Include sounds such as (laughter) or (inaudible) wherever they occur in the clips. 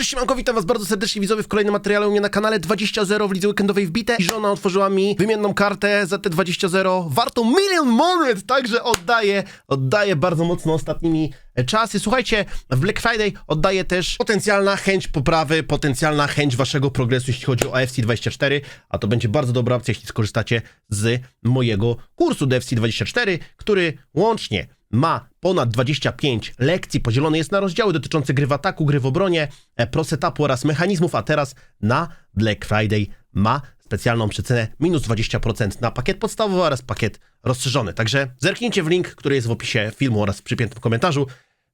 Cześć, Siemanko, witam was bardzo serdecznie widzowie w kolejnym materiale u mnie na kanale 20.0 w lidze weekendowej wbite i żona otworzyła mi wymienną kartę za te 20.0 wartą milion monet, także oddaję, oddaję bardzo mocno ostatnimi e, czasy. Słuchajcie, w Black Friday oddaję też potencjalna chęć poprawy, potencjalna chęć waszego progresu, jeśli chodzi o AFC 24, a to będzie bardzo dobra opcja, jeśli skorzystacie z mojego kursu DFC 24, który łącznie ma ponad 25 lekcji, podzielony jest na rozdziały dotyczące gry w ataku, gry w obronie, e, pro setupu oraz mechanizmów, a teraz na Black Friday ma specjalną przecenę minus 20% na pakiet podstawowy oraz pakiet rozszerzony. Także zerknijcie w link, który jest w opisie filmu oraz w przypiętym komentarzu.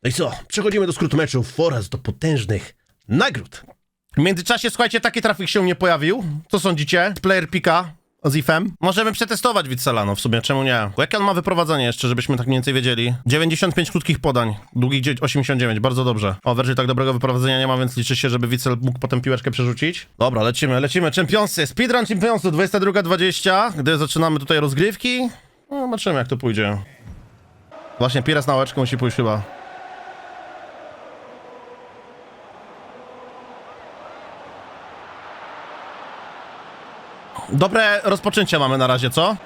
No i co? Przechodzimy do skrótu meczów oraz do potężnych nagród. W międzyczasie, słuchajcie, taki trafik się nie pojawił. Co sądzicie? Player pika z IFem. Możemy przetestować Witsela, no w sumie, czemu nie? Jakie on ma wyprowadzenie jeszcze, żebyśmy tak mniej więcej wiedzieli? 95 krótkich podań, długich dzie- 89, bardzo dobrze. O, Verży tak dobrego wyprowadzenia nie ma, więc liczy się, żeby Witsel mógł potem piłeczkę przerzucić. Dobra, lecimy, lecimy. Czempionsy, speedrun Championsu, 22.20, gdy zaczynamy tutaj rozgrywki. No, zobaczymy jak to pójdzie. Właśnie Pires na łeczkę musi pójść chyba. Dobre rozpoczęcie mamy na razie, co?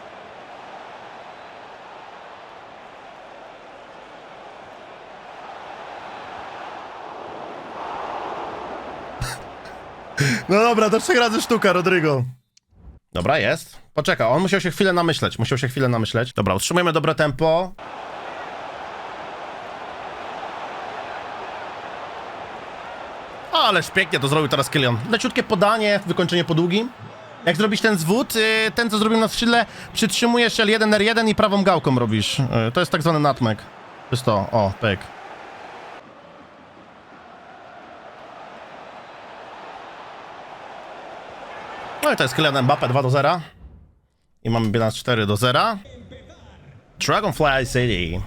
No dobra, to trzech razy sztuka, Rodrigo. Dobra, jest. Poczekaj, on musiał się chwilę namyśleć, musiał się chwilę namyśleć. Dobra, utrzymujemy dobre tempo. Ależ pięknie to zrobił teraz Kylian. Leciutkie podanie, wykończenie po długim. Jak zrobisz ten zwód, y, ten co zrobił na skrzydle, przytrzymujesz L1, R1 i prawą gałką robisz. Y, To jest tak zwany nutmeg. To jest to, o, pyk. No i to jest Kylian Mbappe 2 do 0. I mamy bilans 4 do 0. Dragonfly City.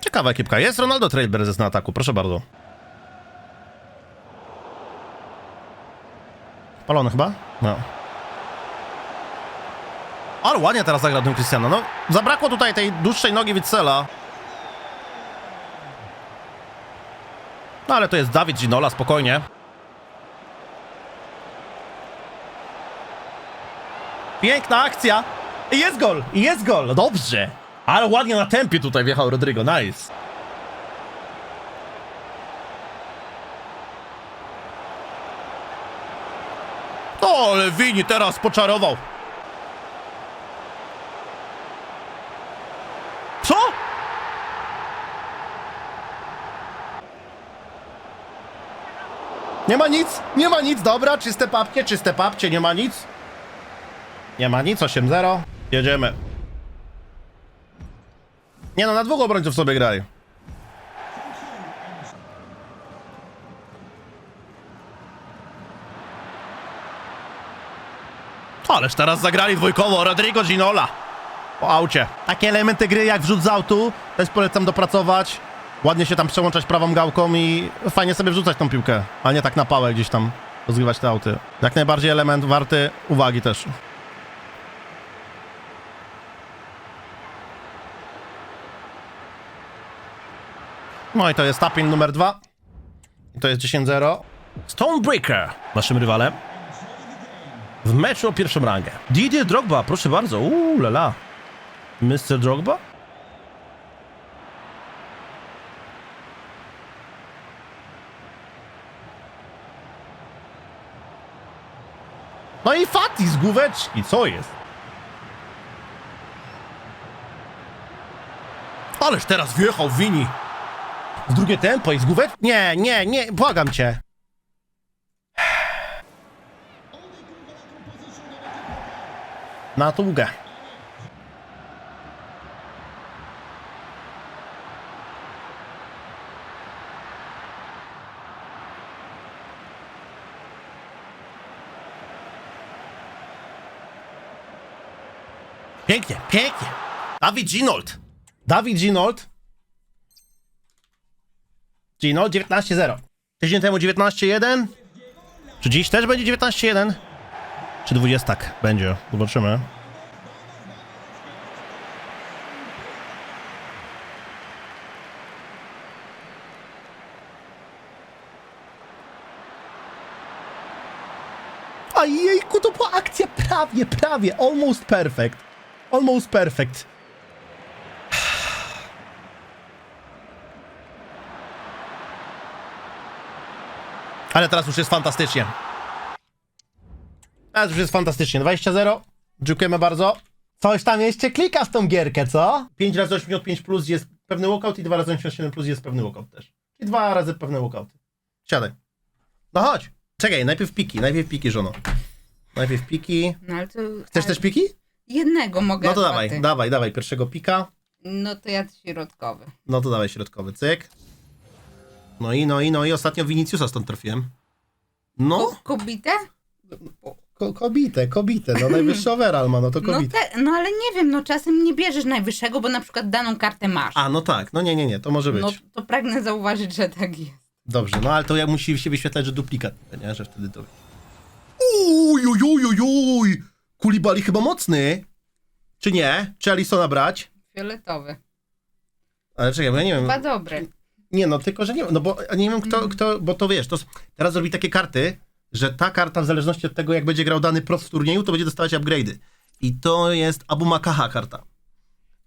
Ciekawa ekipka. Jest Ronaldo Trailblazers na ataku, proszę bardzo. Palony chyba? No. Ale ładnie teraz zagrał tym Cristiano. No, zabrakło tutaj tej dłuższej nogi Witzela. No ale to jest Dawid Ginola, spokojnie. Piękna akcja. I jest gol, i jest gol. Dobrze. Ale ładnie na tempie tutaj wjechał Rodrigo, nice. Wini teraz poczarował. Co? Nie ma nic, nie ma nic, dobra, czyste papcie, czyste papcie, nie ma nic. Nie ma nic, 8-0. Jedziemy. Nie no, na dwóch obrońców sobie graj. Ależ teraz zagrali dwójkowo Rodrigo Ginola. Po aucie. Takie elementy gry jak wrzut z autu, też polecam dopracować. Ładnie się tam przełączać prawą gałką i fajnie sobie wrzucać tą piłkę, a nie tak na pałę gdzieś tam rozgrywać te auty. Jak najbardziej element warty uwagi też. No i to jest tapping numer dwa. I to jest 10-0. Stonebreaker, naszym rywalem. W meczu o pierwszą rangę. Didier Drogba, proszę bardzo. Uuu, lala. Mr. Drogba? No i Fati z główeczki, co jest? Ależ teraz wjechał Wini. W drugie tempo i z główeczki? Nie, nie, nie, błagam cię. Na długę. Pięknie, pięknie. Dawid Ginold. Dawid Ginold. Ginold 19-0. Tydzień temu 19-1. Czy dziś też będzie 19-1? Czy dwudziestak tak, będzie? Zobaczymy. A jejku, to była akcja prawie, prawie. Almost perfect. Almost perfect. Ale teraz już jest fantastycznie. Teraz już jest fantastycznie. 20-0. Dziękujemy bardzo. Coś tam jeszcze klika w tą gierkę, co? 5 razy 85 plus jest pewny walkout i 2 razy 87 plus jest pewny walkout też. I dwa razy pewne walkouty. Siadaj. No chodź. Czekaj, najpierw piki, najpierw piki, żono. Najpierw piki. No ale to... Chcesz ale też piki? Jednego mogę. No to dawaj, ty. dawaj, dawaj, pierwszego pika. No to ja środkowy. No to dawaj środkowy, cyk. No i, no i, no i ostatnio Viniciusa stąd trafiłem. No, Kobitę? Ko kobite, kobite, no najwyższy (laughs) overall ma, no to No, kobite. te, no ale nie wiem, no czasem nie bierzesz najwyższego, bo na przykład daną kartę masz. A, no tak, no nie, nie, nie, to może być. No to pragnę zauważyć, że tak jest. Dobrze, no ale to jak musi się wyświetlać, że duplikat, nie? Że wtedy to... Uj, uj, uj, uj, uj! Kulibali chyba mocny. Czy nie? Czy Alisona brać? Fioletowy. Ale czekaj, bo ja nie wiem. Chyba dobry. Nie, no tylko, że nie no bo nie wiem kto, kto bo to wiesz, to teraz robi takie karty, że ta karta w zależności od tego, jak będzie grał dany prost w turnieju, to będzie dostawać upgrade'y. I to jest Abu Makaha karta.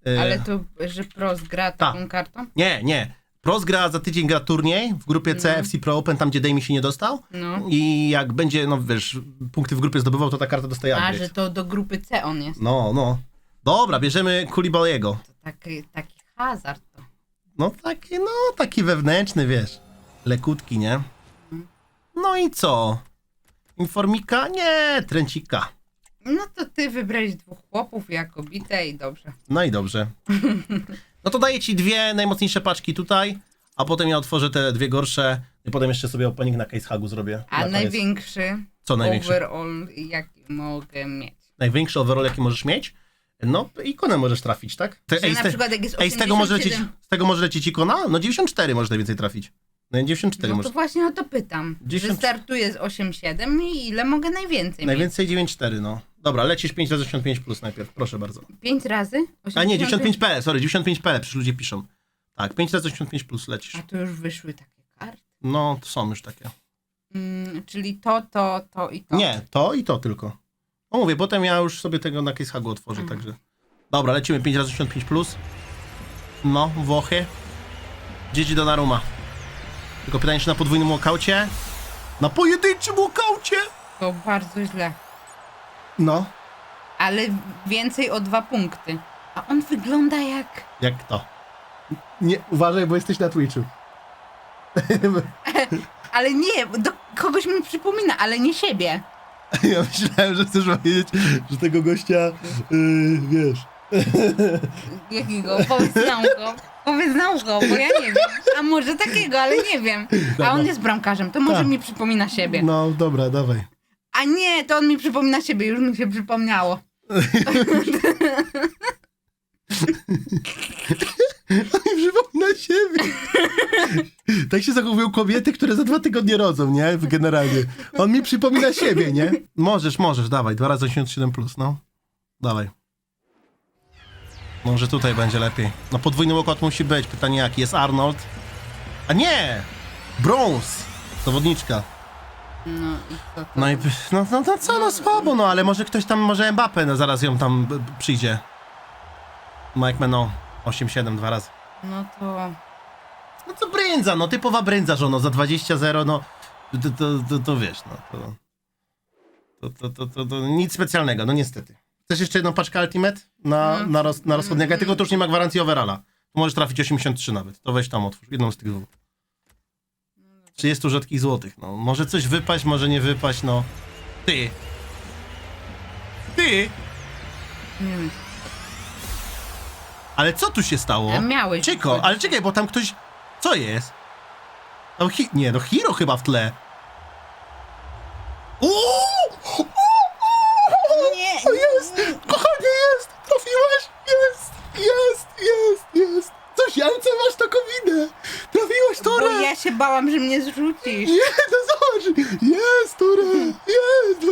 E, Ale to, że Pros gra Tak. taką kartą? Nie, nie. Prost gra za tydzień gra turniej w grupie C No. FC Pro Open, tam gdzie Dame się nie dostał. No. I jak będzie, no wiesz, punkty w grupie zdobywał, to ta karta dostaje A, upgrade. że to do grupy C on jest. No, no. Dobra, bierzemy Kulibaliego. To taki, taki hazard to. No taki, no taki wewnętrzny, wiesz. Lekutki, nie? No i co? Informika? Nie, tręcika. No to ty wybrałeś dwóch chłopów, ja kobitę i dobrze. No i dobrze. (laughs) No to daję ci dwie najmocniejsze paczki tutaj, a potem ja otworzę te dwie gorsze i potem jeszcze sobie opening na case hagu zrobię. A na koniec. największy Co największy? overall jaki mogę mieć? Największy overall, jaki możesz mieć? No, ikonę możesz trafić, tak? Te, Że na przykład jak jest ej, z tego może lecieć, 87. z tego może lecieć ikona? No 94 możesz najwięcej trafić. No 94 No to właśnie o to pytam. 10 Że startuję z 8,7 i ile mogę najwięcej? Najwięcej 94, no. Dobra, lecisz 5 razy 85 plus najpierw, proszę bardzo. 5 razy? A nie, 85? 95p, sorry, 95p, przecież ludzie piszą. Tak, 5 razy 85 plus lecisz. A tu już wyszły takie karty. No, to są już takie. Mm, czyli to, to, to i to. Nie, to i to tylko. No mówię, potem ja już sobie tego na case hagu otworzę, Mhm. także. Dobra, lecimy 5 razy 85 plus. No, Włochy. Dzieci do Naruma. Tylko pytanie, czy na podwójnym walkaucie? Na pojedynczym walkaucie! To bardzo źle. No. Ale więcej o dwa punkty. A on wygląda jak... Jak to? Nie, uważaj, bo jesteś na Twitchu. (laughs) Ale nie, do kogoś mi przypomina, ale nie siebie. (laughs) Ja myślałem, że chcesz powiedzieć, że tego gościa, yy, wiesz... Jakiego? Powiedz nauko. (laughs) Powiedz nauko, bo ja nie wiem. A może takiego, ale nie wiem. A on jest bramkarzem, to może Tak. mi przypomina siebie. No, dobra, dawaj. A nie, to on mi przypomina siebie, już mi się przypomniało. (laughs) Nie przypomina siebie. tak się zachowują kobiety, które za dwa tygodnie rodzą, nie? Generalnie. On mi przypomina siebie, nie? Możesz, możesz, dawaj. Dwa razy 87 plus, no. Dawaj. Może tutaj będzie lepiej. No podwójny łokot musi być. Pytanie jaki? Jest Arnold? A nie! Brąz! Zawodniczka. No i co to? No i no, no, no co, no słabo, no ale może ktoś tam, może Mbappe no, zaraz ją tam b- przyjdzie. Mike Meno 8-7 dwa razy. No to... No to brędza, no typowa brędza, żono, za 20-0, no to, to, to, to wiesz, no to to, to, to, to, to nic specjalnego, no niestety. Chcesz jeszcze jedną paczkę Ultimate na, na, roz, na rozchodniaka, tylko to już nie ma gwarancji overalla. Tu możesz trafić 83 nawet, to weź tam otwórz, jedną z tych dwóch. 30 rzadkich złotych, no. Może coś wypaść, może nie wypaść, no. Ty. Ty! Ale co tu się stało? A miałeś Czyko, wychodzić. ale czekaj, bo tam ktoś... Co jest? No, hi... Nie, no Hiro chyba w tle. Uuu! Nie, O, jest! Kochanie, jest! Trafiłaś! Jest! Jest! Jest! Jest! Coś, ale co masz taką winę? Trafiłaś, bo Tora! ja się bałam, że mnie zrzucisz. Nie, no zobacz! Jest, Tora! Jest! 20-0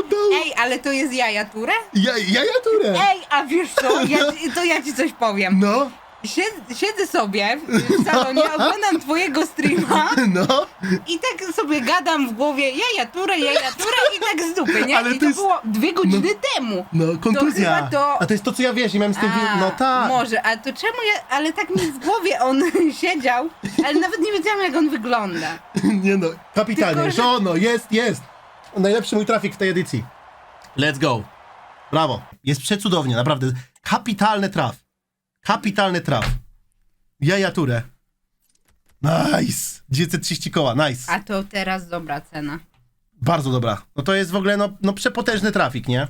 oddał! Ej, ale to jest jaja turę? Ja, ja, ja, Tora! Ej, a wiesz co, ja, to ja ci coś powiem. No, Sied, siedzę sobie w, salonie, oglądam twojego streama (laughs) no, I tak sobie gadam w głowie, jaja tura, jaja tura i tak z dupy, nie? Ale I to to, jest- było dwie godziny temu. No, kontuzja. chyba to- A to jest to, co ja wiesz, i miałem z tym... wi- No tak. Może, a to czemu ja, ale tak mi w głowie on (laughs) siedział, ale nawet nie wiedziałam jak on wygląda. (laughs) Nie no, kapitalnie. Tylko, że- Żono, jest, jest. Najlepszy mój trafik w tej edycji. Let's go. Brawo. Jest przecudownie, naprawdę. Kapitalny traf. Kapitalny traf. Jajaturę. Nice. 930 koła, nice. A to teraz dobra cena. Bardzo dobra. No to jest w ogóle no, no przepotężny trafik, nie?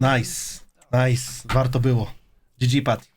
Nice. Nice. Warto było. GG Pat.